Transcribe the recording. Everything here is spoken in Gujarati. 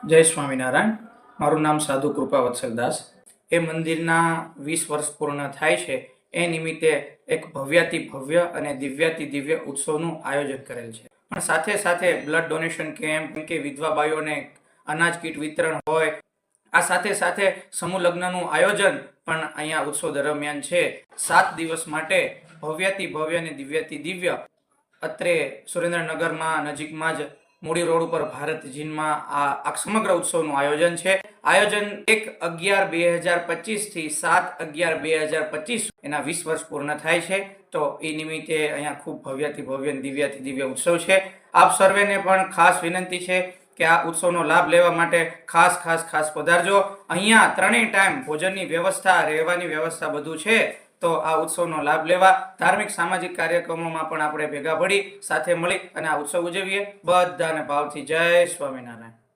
જય સ્વામિનારાયણ. મારું નામ સાધુ કૃપા વત્સલદાસ એ મંદિરના વીસ વર્ષ પૂર્ણ થાય છે. એ નિમિત્તે એક ભવ્યાતિ ભવ્ય અને દિવ્યાતિ દિવ્ય ઉત્સવનું આયોજન કરેલ છે. પણ સાથે સાથે બ્લડ ડોનેશન કેમ્પ કે વિધવા બાઈઓને અનાજ કીટ વિતરણ હોય, આ સાથે સાથે સમૂહ લગ્નનું આયોજન પણ અહીંયા ઉત્સવ દરમિયાન છે. સાત દિવસ માટે ભવ્યાતિ ભવ્ય અને દિવ્યાતિ દિવ્ય અત્રે સુરેન્દ્રનગરમાં નજીકમાં જ મૂડી રોડ ઉપર ભારત જીનમાં આ સમગ્ર ઉત્સવનું આયોજન છે. આયોજન એક અગિયાર બે હજાર પચીસથી સાત અગિયાર બે હજાર પચીસ એના વીસ વર્ષ પૂર્ણ થાય છે. તો એ નિમિત્તે અહીંયા ખૂબ ભવ્યથી ભવ્ય દિવ્યાથી દિવ્ય ઉત્સવ છે. આપ સર્વેને પણ ખાસ વિનંતી છે કે આ ઉત્સવનો લાભ લેવા માટે ખાસ ખાસ ખાસ પધારજો. અહીંયા ત્રણેય ટાઈમ ભોજનની વ્યવસ્થા, રહેવાની વ્યવસ્થા બધું છે. તો આ ઉત્સવનો લાભ લેવા ધાર્મિક સામાજિક કાર્યક્રમોમાં પણ આપણે ભેગા ભળી સાથે મળી અને આ ઉત્સવ ઉજવીએ. બધાને ભાવથી જય સ્વામિનારાયણ.